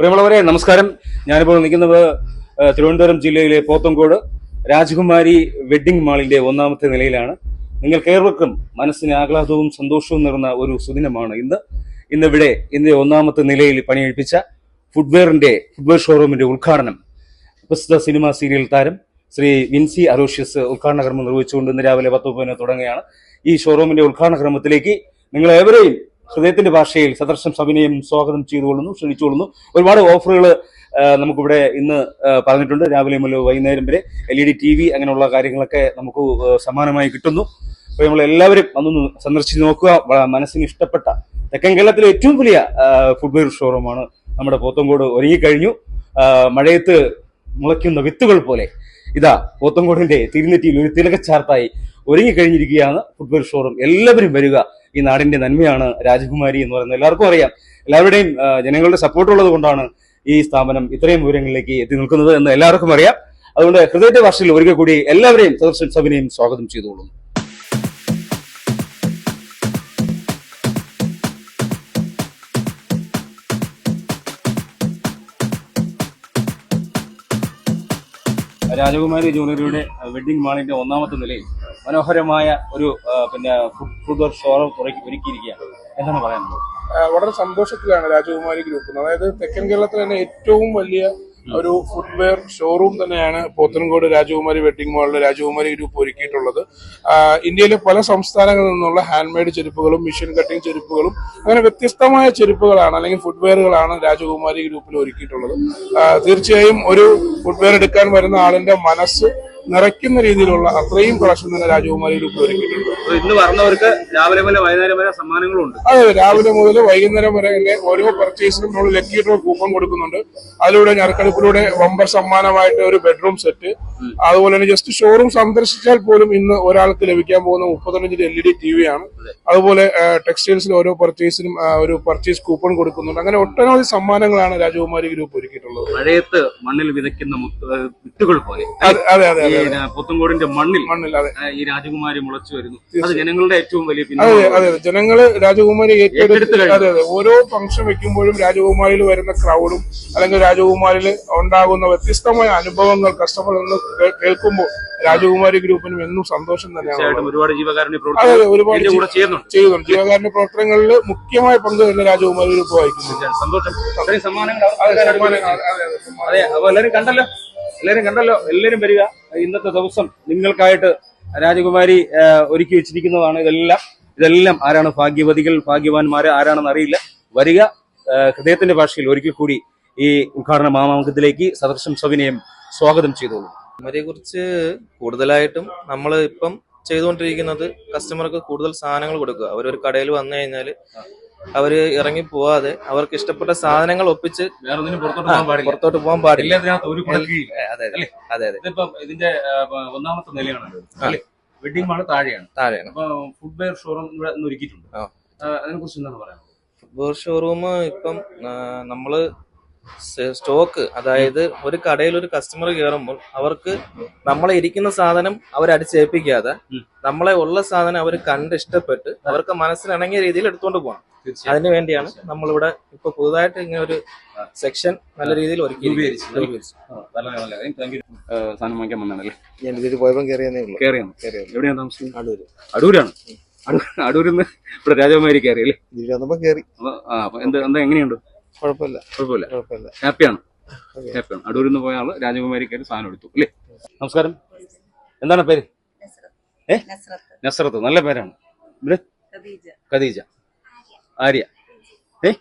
പ്രിയമുള്ളവരെ നമസ്കാരം. ഞാനിപ്പോൾ നിൽക്കുന്നത് തിരുവനന്തപുരം ജില്ലയിലെ പോത്തങ്കോട് രാജകുമാരി വെഡ്ഡിംഗ് മാളിന്റെ ഒന്നാമത്തെ നിലയിലാണ്. നിങ്ങൾക്ക് ഏവർക്കും മനസ്സിന് ആഹ്ലാദവും സന്തോഷവും നിറഞ്ഞ ഒരു സുദിനമാണ് ഇന്ന്. ഇന്നിവിടെ ഇന്ന് ഒന്നാമത്തെ നിലയിൽ പണിയെടുപ്പിച്ച ഫുഡ്വെയറിന്റെ ഫുട്വെയർ ഷോറൂമിന്റെ ഉദ്ഘാടനം പ്രസിദ്ധ സിനിമ സീരിയൽ താരം ശ്രീ വിൻസി അറോഷ്യസ് ഉദ്ഘാടന കർമ്മം നിർവഹിച്ചുകൊണ്ട് ഇന്ന് രാവിലെ പത്ത് മുപ്പതിന് തുടങ്ങുകയാണ്. ഈ ഷോറൂമിന്റെ ഉദ്ഘാടന ക്രമത്തിലേക്ക് നിങ്ങൾ ഏവരെയും ഹൃദയത്തിന്റെ ഭാഷയിൽ സദർശം സവിനയം സ്വാഗതം ചെയ്തുകൊള്ളുന്നു ക്ഷണിച്ചുകൊള്ളുന്നു. ഒരുപാട് ഓഫറുകൾ നമുക്കിവിടെ ഇന്ന് പറഞ്ഞിട്ടുണ്ട്. രാവിലെ മുതൽ വൈകുന്നേരം വരെ L E D T V അങ്ങനെയുള്ള കാര്യങ്ങളൊക്കെ നമുക്ക് സമാനമായി കിട്ടുന്നു. അപ്പോൾ നമ്മൾ എല്ലാവരും അതൊന്ന് സന്ദർശിച്ച് നോക്കുക. മനസ്സിന് ഇഷ്ടപ്പെട്ട തെക്കൻ കേരളത്തിലെ ഏറ്റവും വലിയ ഫുട്വെയർ ഷോറൂമാണ് നമ്മുടെ പോത്തങ്കോട് ഒരുങ്ങിക്കഴിഞ്ഞു. മഴയത്ത് മുളയ്ക്കുന്ന വിത്തുകൾ പോലെ ഇതാ പോത്തങ്കോടിന്റെ തിരുനെറ്റിയിൽ ഒരു തിലകച്ചാർത്തായി ഒരുങ്ങിക്കഴിഞ്ഞിരിക്കുകയാണ് ഫുട്വെയർ ഷോറൂം എല്ലാവരും വരിക. ഈ നാടിന്റെ നന്മയാണ് രാജകുമാരി എന്ന് പറയുന്നത്. എല്ലാവർക്കും അറിയാം. എല്ലാവരുടെയും ജനങ്ങളുടെ സപ്പോർട്ട് ഉള്ളത് കൊണ്ടാണ് ഈ സ്ഥാപനം ഇത്രയും വിവരങ്ങളിലേക്ക് എത്തി നിൽക്കുന്നത് എന്ന് എല്ലാവർക്കും അറിയാം. അതുകൊണ്ട് ഹൃദയത്തെ വർഷത്തിൽ ഒരിക്കൽ കൂടി എല്ലാവരെയും സദർശൻ സഭിനെയും സ്വാഗതം ചെയ്തുകൊള്ളുന്നു. രാജകുമാരി ജ്വല്ലറിയുടെ വെഡിങ് മാളിന്റെ ഒന്നാമത്തെ നിലയിൽ മനോഹരമായ ഒരു പിന്നെ ഫുഡ് ഷോറൂം ഒരുക്കിയിരിക്കുകയാണ്. എന്താണ് പറയാനുള്ളത്? വളരെ സന്തോഷത്തിലാണ് രാജകുമാരി ഗ്രൂപ്പ് അതായത് തെക്കൻ കേരളത്തിലെ തന്നെ ഏറ്റവും വലിയ ഒരു ഫുട്വെയർ ഷോറൂം തന്നെയാണ് പോത്തൻകോട് രാജകുമാരി വെഡിങ് മാളിലെ രാജകുമാരി ഗ്രൂപ്പ് ഒരുക്കിയിട്ടുള്ളത്. ഇന്ത്യയിലെ പല സംസ്ഥാനങ്ങളിൽ നിന്നുള്ള ഹാൻഡ് മെയ്ഡ് ചെരുപ്പുകളും മെഷീൻ കട്ടിംഗ് ചെരുപ്പുകളും അങ്ങനെ വ്യത്യസ്തമായ ചെരുപ്പുകളാണ് അല്ലെങ്കിൽ ഫുട്വെയറുകളാണ് രാജകുമാരി ഗ്രൂപ്പിൽ ഒരുക്കിയിട്ടുള്ളത്. തീർച്ചയായും ഒരു ഫുട്വെയർ എടുക്കാൻ വരുന്ന ആളിന്റെ മനസ്സ് നിറയ്ക്കുന്ന രീതിയിലുള്ള അത്രയും കളക്ഷൻ തന്നെ രാജകുമാരി ഗ്രൂപ്പിൽ ഒരുക്കിയിട്ടുണ്ട്. ഇന്ന് പറഞ്ഞവർക്ക് രാവിലെ മുതൽ വൈകുന്നേരം വരെ സമ്മാനങ്ങളുണ്ട്. അതെ രാവിലെ മുതൽ വൈകുന്നേരം വരെ തന്നെ ഓരോ പർച്ചേസിനും നമ്മൾ ലക്കി ഡ്രോ കൂപ്പൺ കൊടുക്കുന്നുണ്ട്. അതിലൂടെ ഞരക്കടുപ്പിലൂടെ വമ്പർ സമ്മാനമായിട്ട് ഒരു ബെഡ്റൂം സെറ്റ് അതുപോലെ തന്നെ ജസ്റ്റ് ഷോറൂം സന്ദർശിച്ചാൽ പോലും ഇന്ന് ഒരാൾക്ക് ലഭിക്കാൻ പോകുന്ന മുപ്പത്തഞ്ചിന്റെ L E D T V ആണ്. അതുപോലെ ടെക്സ്റ്റൈൽസിൽ ഓരോ പർച്ചേസിനും ഒരു പർച്ചേസ് കൂപ്പൺ കൊടുക്കുന്നുണ്ട്. അങ്ങനെ ഒട്ടനവധി സമ്മാനങ്ങളാണ് രാജകുമാരി ഗ്രൂപ്പ് ഒരുക്കിയിട്ടുള്ളത്. മഴയത്ത് മണ്ണിൽ വിതയ്ക്കുന്ന വിത്തുകൾ പോലെ. അതെ അതെ അതെ. അതെ മണ്ണിൽ മണ്ണിൽ അതെ. ഈ രാജകുമാരി മുളച്ചു വരുന്നു. അത് ജനങ്ങളുടെ ഏറ്റവും വലിയ അതെ അതെ അതെ. ജനങ്ങൾ രാജകുമാരി ഏറ്റെടുത്ത് അതെ അതെ. ഓരോ ഫംഗ്ഷൻ വെക്കുമ്പോഴും രാജകുമാരിയിൽ വരുന്ന ക്രൗഡും അല്ലെങ്കിൽ രാജകുമാരിയിൽ ഉണ്ടാകുന്ന വ്യത്യസ്തമായ അനുഭവങ്ങൾ കസ്റ്റമർ നിന്ന് കേൾക്കുമ്പോൾ രാജകുമാരി ഗ്രൂപ്പിനും എന്നും സന്തോഷം തന്നെയാണ് ഒരുപാട് ജീവകാരുണ്യ ഒരുപാട് ചെയ്യുന്നുണ്ട്. ജീവകാരുണ്യ പ്രവർത്തനങ്ങളിൽ മുഖ്യമായ പങ്ക് തന്നെ രാജകുമാരി ഗ്രൂപ്പ് വായിക്കുന്നു സന്തോഷം. സമ്മാനങ്ങൾ അതെ, എല്ലാരും കണ്ടല്ലോ? എല്ലാരും കണ്ടല്ലോ എല്ലാവരും വരിക. ഇന്നത്തെ ദിവസം നിങ്ങൾക്കായിട്ട് രാജകുമാരി ഒരുക്കി വെച്ചിരിക്കുന്നതാണ് ഇതെല്ലാം. ഇതെല്ലാം ആരാണ് ഭാഗ്യവതികൾ ഭാഗ്യവാന്മാർ ആരാണെന്ന് അറിയില്ല. വരിക ഹൃദയത്തിന്റെ ഭാഷയിൽ ഒരിക്കൽ കൂടി ഈ ഉദ്ഘാടന മാമാങ്കത്തിലേക്ക് സദർശം സവിനയം സ്വാഗതം ചെയ്തോളൂ കുറിച്ച് കൂടുതലായിട്ടും നമ്മൾ ഇപ്പം ചെയ്തുകൊണ്ടിരിക്കുന്നത് കസ്റ്റമർക്ക് കൂടുതൽ സാധനങ്ങൾ കൊടുക്കുക. അവരൊരു കടയിൽ വന്നു കഴിഞ്ഞാൽ അവർ ഇറങ്ങി പോവാതെ അവർക്ക് ഇഷ്ടപ്പെട്ട സാധനങ്ങൾ ഒപ്പിച്ച് പുറത്തോട്ട് പോകാൻ പാടില്ല. അതെ അതെ? അതെ ഇതിന്റെ ഒന്നാമത്തെ നിലയാണ്. വെഡിങ് മാൾ താഴെയാണ്. താഴെയാണ്. അപ്പൊ ബെയർ ഷോറൂം ഇവിടെ ഒരുക്കിയിട്ടുണ്ട്. അതിനെ കുറിച്ച് എന്താണ് പറയാനുള്ളത്? ഫുട്ബോൾ ഷോറൂം ഇപ്പം നമ്മൾ സ്റ്റോക്ക് അതായത് ഒരു കടയിൽ ഒരു കസ്റ്റമർ കയറുമ്പോൾ അവർക്ക് നമ്മളെ ഇരിക്കുന്ന സാധനം അവരടിച്ചേൽപ്പിക്കാതെ. നമ്മളെ ഉള്ള സാധനം അവർ കണ്ട് ഇഷ്ടപ്പെട്ട് അവർക്ക് മനസ്സിനിണങ്ങിയ രീതിയിൽ എടുത്തുകൊണ്ട് പോകണം. അതിനു വേണ്ടിയാണ് നമ്മളിവിടെ ഇപ്പൊ പുതുതായിട്ട് ഇങ്ങനെ ഒരു സെക്ഷൻ നല്ല രീതിയിൽ ഒരുക്കി രൂപീകരിച്ചു. നല്ല നല്ല കാര്യം. Thank you. ഏഹ് സാധനം വാങ്ങിക്കാൻ വന്നാണല്ലേ ഞാൻ ഇതിൽ പോയപ്പം കയറിയെന്നേ ഉള്ളൂ. കയറിയാണ് കയറിയത് എവിടെയാണ് താമസിക്കുന്നത്? അടൂര്. അടൂരാണ്? അടൂരിന്ന് അടൂരിൽ നിന്ന് ഇവിടെ രാജകുമാരി കയറി അല്ലേ? വന്നപ്പോ കയറി എന്താ എങ്ങനെയുണ്ട്? കുഴപ്പമില്ല. കുഴപ്പമില്ല. കുഴപ്പമില്ല. ഹാപ്പിയാണ്. ഹാപ്പിയാണ്. അടൂരിൽ നിന്ന് പോയ ആൾ രാജകുമാരി കയറി സാധനം എടുത്തു. അല്ലേ? നമസ്കാരം. എന്താണ് പേര്? ഏ? നസ്രത്ത്. നസ്രത്ത്. നല്ല പേരാണ്. ഖദീജ. ഖദീജ. ആര്യ. ഏ?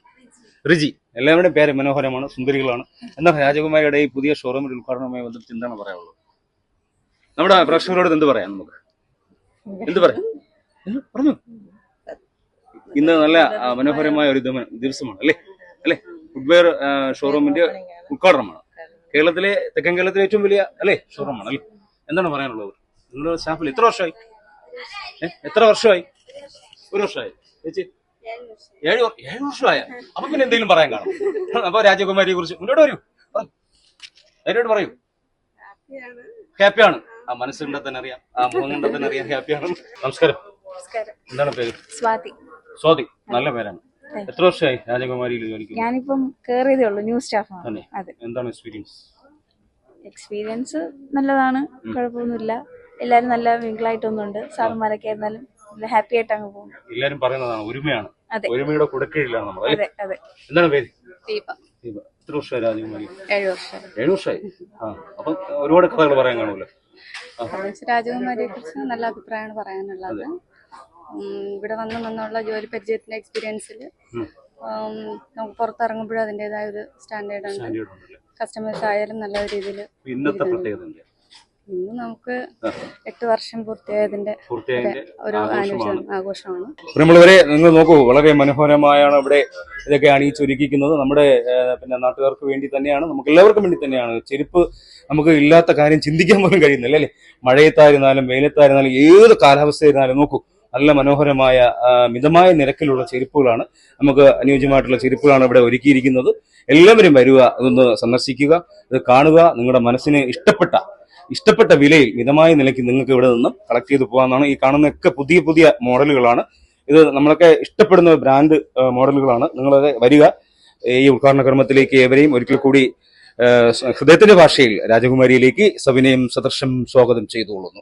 റിജി. എല്ലാവരുടെയും പേര് മനോഹരമാണ് സുന്ദരികളാണ്. എന്താണ് രാജകുമാരിയുടെ ഈ പുതിയ ഷോറൂമിൽ ഉദ്ഘാടനവുമായി ബന്ധപ്പെട്ട് എന്താണ് പറയാനുള്ളത്? നമ്മുടെ പ്രേക്ഷകരോട് എന്ത് പറയാം നമുക്ക്? എന്ത് പറയാം? പറഞ്ഞു. ഇന്ന് നല്ല മനോഹരമായ ഒരു ദിവ- ദിവസമാണ് അല്ലേ? അല്ലേ? ഫുട്വെയർ ഷോറൂമിന്റെ ഉദ്ഘാടനമാണ്. കേരളത്തിലെ തെക്കൻ കേരളത്തിലെ ഏറ്റവും വലിയ അല്ലേ ഷോറൂമാണ് അല്ലേ? എന്താണ് പറയാനുള്ളത്? നിങ്ങളുടെ സ്റ്റാഫിൽ എത്ര വർഷമായി? എത്ര വർഷമായി? ഒരു വർഷമായി. ചേച്ചി? ഏഴ് ഏഴ് വർഷമായ? അപ്പൊ പിന്നെ എന്തെങ്കിലും പറയാൻ കാണും. അപ്പൊ രാജകുമാരിയെ കുറിച്ച് മുന്നോട്ട് വരൂ. ധൈര്യമായിട്ട് പറയൂ. ഹാപ്പിയാണ്. ആ. മനസ്സ് തന്നെ അറിയാം. ആ മുഖം തന്നെ അറിയാം. ഹാപ്പിയാണ്. നമസ്കാരം. എന്താണ് പേര്? സ്വാതി. സ്വാതി. നല്ല പേരാണ്. എത്ര വർഷമായി രാജകുമാരിയിൽ ജോലിക്ക് ഞാനിപ്പം കേറിയതേ ഉള്ളൂ ന്യൂ സ്റ്റാഫ് തന്നെ അതെ. എന്താണ് എക്സ്പീരിയൻസ് എക്സ്പീരിയൻസ് നല്ലതാണ് കുഴപ്പമൊന്നുമില്ല. എല്ലാരും നല്ല മിങ്കിളായിട്ടൊന്നുണ്ട്. സാറുമാരൊക്കെ ആയിരുന്നാലും ഹാപ്പി ആയിട്ട് അങ്ങ് പോകും എല്ലാരും പറയുന്നതാണ് ഒരുമയാണ്. ഒരുമയുടെ കുടക്കീഴിലാണ് നമ്മൾ അതെ അതെ. എന്താണ് പേര്? ദീപ. ദീപ. എത്ര വർഷമായി രാജകുമാരി? ഏഴു വർഷം. ഏഴു വർഷമായി? ആ അപ്പൊ ഒരുപാട് കഥകൾ പറയാൻ കാണുമല്ലോ. രാജകുമാരിയെ കുറിച്ച് നല്ല അഭിപ്രായമാണ് പറയാനുള്ളത്. ഇവിടെ വന്ന് വന്നുള്ള ജോലി പരിചയത്തിന്റെ എക്സ്പീരിയൻസിൽ നമുക്ക് പുറത്തിറങ്ങുമ്പോഴും അതിന്റെതായ ഒരു സ്റ്റാൻഡേർഡ് ഉണ്ട്. കസ്റ്റമേഴ്സ് ആയാലും നല്ല രീതിയിൽ ഇന്നത്തെ പ്രത്യേകത ഇന്ന് നമുക്ക്. എട്ട് വർഷം പൂർത്തിയായതിന്റെ ഒരു ആഘോഷമാണ്. പ്രിയമുള്ളവരെ നിങ്ങൾ നോക്കൂ വളരെ മനോഹരമായാണ് ഇവിടെ ഇതൊക്കെ അണിയിച്ചൊരുക്കിക്കുന്നത് നമ്മുടെ പിന്നെ നാട്ടുകാർക്ക് വേണ്ടി തന്നെയാണ് നമുക്ക് എല്ലാവർക്കും വേണ്ടി തന്നെയാണ്. ചെരുപ്പ് നമുക്ക് ഇല്ലാത്ത കാര്യം ചിന്തിക്കാൻ പോലും കഴിയുന്നില്ല അല്ലേ? മഴയത്തായിരുന്നാലും വെയിലത്തായിരുന്നാലും ഏത് കാലാവസ്ഥയായിരുന്നാലും നോക്കൂ നല്ല മനോഹരമായ മിതമായ നിരക്കിലുള്ള ചെരുപ്പുകളാണ് നമുക്ക് അനുയോജ്യമായിട്ടുള്ള ചെരുപ്പുകളാണ് ഇവിടെ ഒരുക്കിയിരിക്കുന്നത്. എല്ലാവരും വരിക ഇതൊന്ന് സന്ദർശിക്കുക ഇത് കാണുക നിങ്ങളുടെ മനസ്സിന് ഇഷ്ടപ്പെട്ട ഇഷ്ടപ്പെട്ട വിലയിൽ മിതമായ നിലയ്ക്ക് നിങ്ങൾക്ക് ഇവിടെ നിന്നും കളക്ട് ചെയ്ത് പോകാമെന്നാണ് ഈ കാണുന്നൊക്കെ പുതിയ പുതിയ മോഡലുകളാണ്. ഇത് നമ്മളൊക്കെ ഇഷ്ടപ്പെടുന്ന ബ്രാൻഡ് മോഡലുകളാണ്. നിങ്ങളത് വരിക ഈ ഉദ്ഘാടന കർമ്മത്തിലേക്ക് ഏവരെയും ഒരിക്കൽ കൂടി ഹൃദയത്തിന്റെ ഭാഷയിൽ രാജകുമാരിയിലേക്ക് സവിനയം സദൃശം സ്വാഗതം ചെയ്തുകൊള്ളുന്നു.